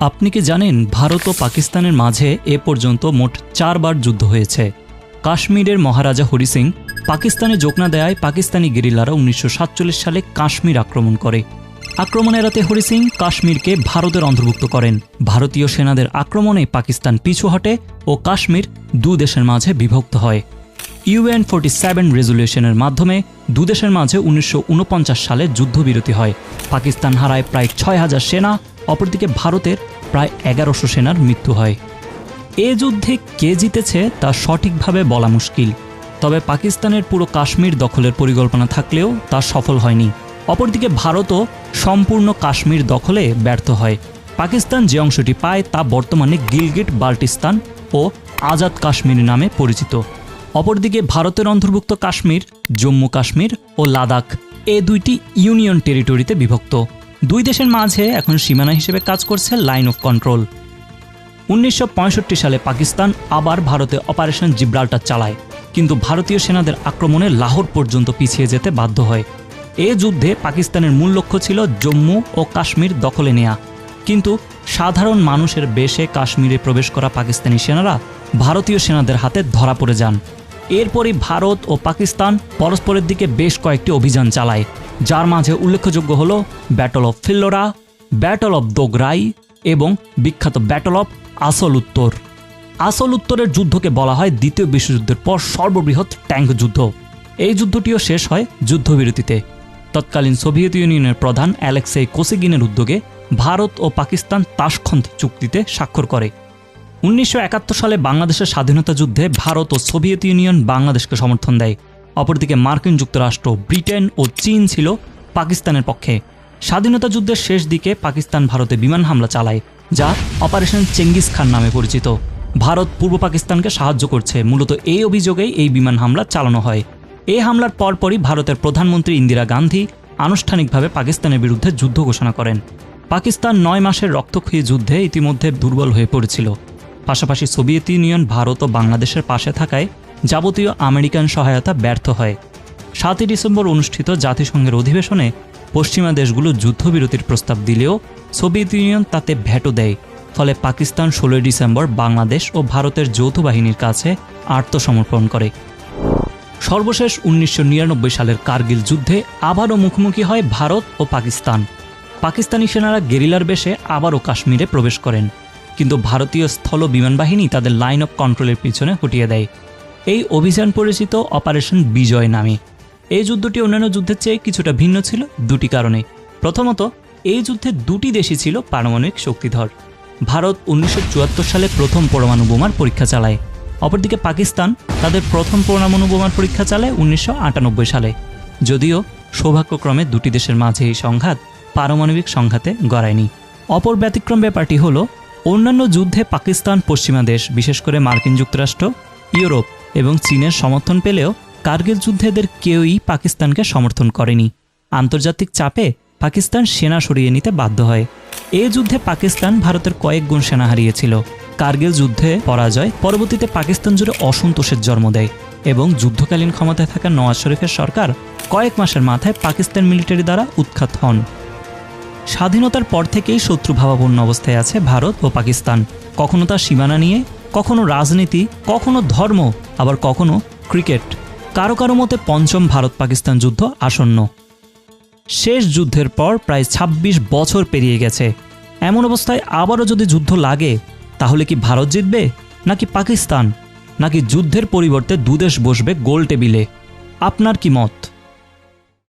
আপনি কি জানেন ভারত ও পাকিস্তানের মাঝে এ পর্যন্ত মোট চারবার যুদ্ধ হয়েছে? কাশ্মীরের মহারাজা হরি সিং পাকিস্তানে যোগ না দেয়ায় পাকিস্তানি গেরিলারা উনিশশো সালে কাশ্মীর আক্রমণ করে। আক্রমণ এড়াতে হরি সিং কাশ্মীরকে ভারতের অন্তর্ভুক্ত করেন। ভারতীয় সেনাদের আক্রমণে পাকিস্তান পিছু হটে ও কাশ্মীর দু দেশের মাঝে বিভক্ত হয়। ইউএন ফোর্টি সেভেন রেজুলেশনের মাধ্যমে দুদেশের মাঝে উনিশশো ঊনপঞ্চাশ সালে যুদ্ধবিরতি হয়। পাকিস্তান হারায় প্রায় ছয় হাজার সেনা, অপরদিকে ভারতের প্রায় এগারোশো সেনার মৃত্যু হয়। এ যুদ্ধে কে জিতেছে তা সঠিকভাবে বলা মুশকিল। তবে পাকিস্তানের পুরো কাশ্মীর দখলের পরিকল্পনা থাকলেও তা সফল হয়নি। অপরদিকে ভারতও সম্পূর্ণ কাশ্মীর দখলে ব্যর্থ হয়। পাকিস্তান যে অংশটি পায় তা বর্তমানে গিলগিট, বাল্টিস্তান ও আজাদ কাশ্মীর নামে পরিচিত। অপরদিকে ভারতের অন্তর্ভুক্ত কাশ্মীর, জম্মু কাশ্মীর ও লাদাখ এ দুইটি ইউনিয়ন টেরিটরিতে বিভক্ত। দুই দেশের মাঝে এখন সীমানা হিসেবে কাজ করছে লাইন অফ কন্ট্রোল উনিশশো পঁয়ষট্টি সালে পাকিস্তান আবার ভারতে অপারেশন জিব্রাল্টার চালায়, কিন্তু ভারতীয় সেনাদের আক্রমণে লাহোর পর্যন্ত পিছিয়ে যেতে বাধ্য হয়। এ যুদ্ধে পাকিস্তানের মূল লক্ষ্য ছিল জম্মু ও কাশ্মীর দখলে নেয়া। কিন্তু সাধারণ মানুষের বেশে কাশ্মীরে প্রবেশ করা পাকিস্তানি সেনারা ভারতীয় সেনাদের হাতে ধরা পড়ে যান। এরপরই ভারত ও পাকিস্তান পরস্পরের দিকে বেশ কয়েকটি অভিযান চালায়, যার মাঝে উল্লেখযোগ্য হল battle of Phillora battle of Dograi এবং বিখ্যাত ব্যাটল অফ আসল উত্তর আসল উত্তরের যুদ্ধকে বলা হয় দ্বিতীয় বিশ্বযুদ্ধের পর সর্ববৃহৎ ট্যাঙ্ক যুদ্ধ। এই যুদ্ধটিও শেষ হয় যুদ্ধবিরতিতে। তৎকালীন সোভিয়েত ইউনিয়নের প্রধান অ্যালেক্সেই কোসিগিনের উদ্যোগে ভারত ও পাকিস্তান তাশখন্দ চুক্তিতে স্বাক্ষর করে। উনিশশো একাত্তর সালে বাংলাদেশের স্বাধীনতা যুদ্ধে ভারত ও সোভিয়েত ইউনিয়ন বাংলাদেশকে সমর্থন দেয়। অপরদিকে মার্কিন যুক্তরাষ্ট্র, ব্রিটেন ও চীন ছিল পাকিস্তানের পক্ষে। স্বাধীনতা যুদ্ধের শেষ দিকে পাকিস্তান ভারতে বিমান হামলা চালায়, যা অপারেশন চেঙ্গিস খান নামে পরিচিত। ভারত পূর্ব পাকিস্তানকে সাহায্য করছে। মূলত এই অভিযোগেই এই বিমান হামলা চালানো হয়। এই হামলার পরপরই ভারতের প্রধানমন্ত্রী ইন্দিরা গান্ধী আনুষ্ঠানিকভাবে পাকিস্তানের বিরুদ্ধে যুদ্ধ ঘোষণা করেন। পাকিস্তান নয় মাসের রক্তক্ষয়ী যুদ্ধে ইতিমধ্যে দুর্বল হয়ে পড়েছিল। পাশাপাশি সোভিয়েত ইউনিয়ন, ভারত ও বাংলাদেশের পাশে থাকায় যাবতীয় আমেরিকান সহায়তা ব্যর্থ হয়। সাতই ডিসেম্বর অনুষ্ঠিত জাতিসংঘের অধিবেশনে পশ্চিমা দেশগুলো যুদ্ধবিরতির প্রস্তাব দিলেও সোভিয়েত ইউনিয়ন তাতে ভ্যাটো দেয়। ফলে পাকিস্তান ষোলোই ডিসেম্বর বাংলাদেশ ও ভারতের যৌথ বাহিনীর কাছে আত্মসমর্পণ করে। সর্বশেষ উনিশশো নিরানব্বই সালের কার্গিল যুদ্ধে আবারও মুখোমুখি হয় ভারত ও পাকিস্তান। পাকিস্তানি সেনারা গেরিলার বেশে আবারও কাশ্মীরে প্রবেশ করেন। কিন্তু ভারতীয় স্থল বিমান বাহিনী তাদের লাইন অফ কন্ট্রোলের পিছনে হটিয়ে দেয়। এই অভিযান পরিচিত অপারেশন বিজয় নামে। এই যুদ্ধটি অন্যান্য যুদ্ধের চেয়ে কিছুটা ভিন্ন ছিল দুটি কারণে। প্রথমত, এই যুদ্ধে দুটি দেশই ছিল পারমাণবিক শক্তিধর। ভারত উনিশশো চুয়াত্তর সালে প্রথম পরমাণু বোমার পরীক্ষা চালায়। অপরদিকে পাকিস্তান তাদের প্রথম পরমাণু বোমার পরীক্ষা চালায় উনিশশো আটানব্বই সালে। যদিও, সৌভাগ্যক্রমে দুটি দেশের মাঝে এই সংঘাত পারমাণবিক সংঘাতে গড়ায়নি। অপর ব্যতিক্রম ব্যাপারটি হল অন্যান্য যুদ্ধে পাকিস্তান, পশ্চিমা দেশ, বিশেষ করে মার্কিন যুক্তরাষ্ট্র, ইউরোপ এবং চীনের সমর্থন পেলেও কার্গিল যুদ্ধে এদের কেউই পাকিস্তানকে সমর্থন করেনি। আন্তর্জাতিক চাপে পাকিস্তান সেনা সরিয়ে নিতে বাধ্য হয়। এ যুদ্ধে পাকিস্তান ভারতের কয়েক গুণ সেনা হারিয়েছিল। কার্গিল যুদ্ধে পরাজয় পরবর্তীতে পাকিস্তান জুড়ে অসন্তোষের জন্ম দেয় এবং যুদ্ধকালীন ক্ষমতায় থাকা নওয়াজ শরীফের সরকার কয়েক মাসের মাথায় পাকিস্তান মিলিটারি দ্বারা উৎখাত হন। স্বাধীনতার পর থেকেই শত্রুভাবাপন্ন অবস্থায় আছে ভারত ও পাকিস্তান। কখনো তার সীমানা নিয়ে, কখনো রাজনীতি, কখনো ধর্ম, আবার কখনো ক্রিকেট। কারও কারও মতে পঞ্চম ভারত পাকিস্তান যুদ্ধ আসন্ন। শেষ যুদ্ধের পর প্রায় ২৬ বছর পেরিয়ে গেছে। এমন অবস্থায় আবারও যদি যুদ্ধ লাগে, তাহলে কি ভারত জিতবে, নাকি পাকিস্তান? নাকি যুদ্ধের পরিবর্তে দুদেশ বসবে গোল টেবিলে? আপনার কি মত?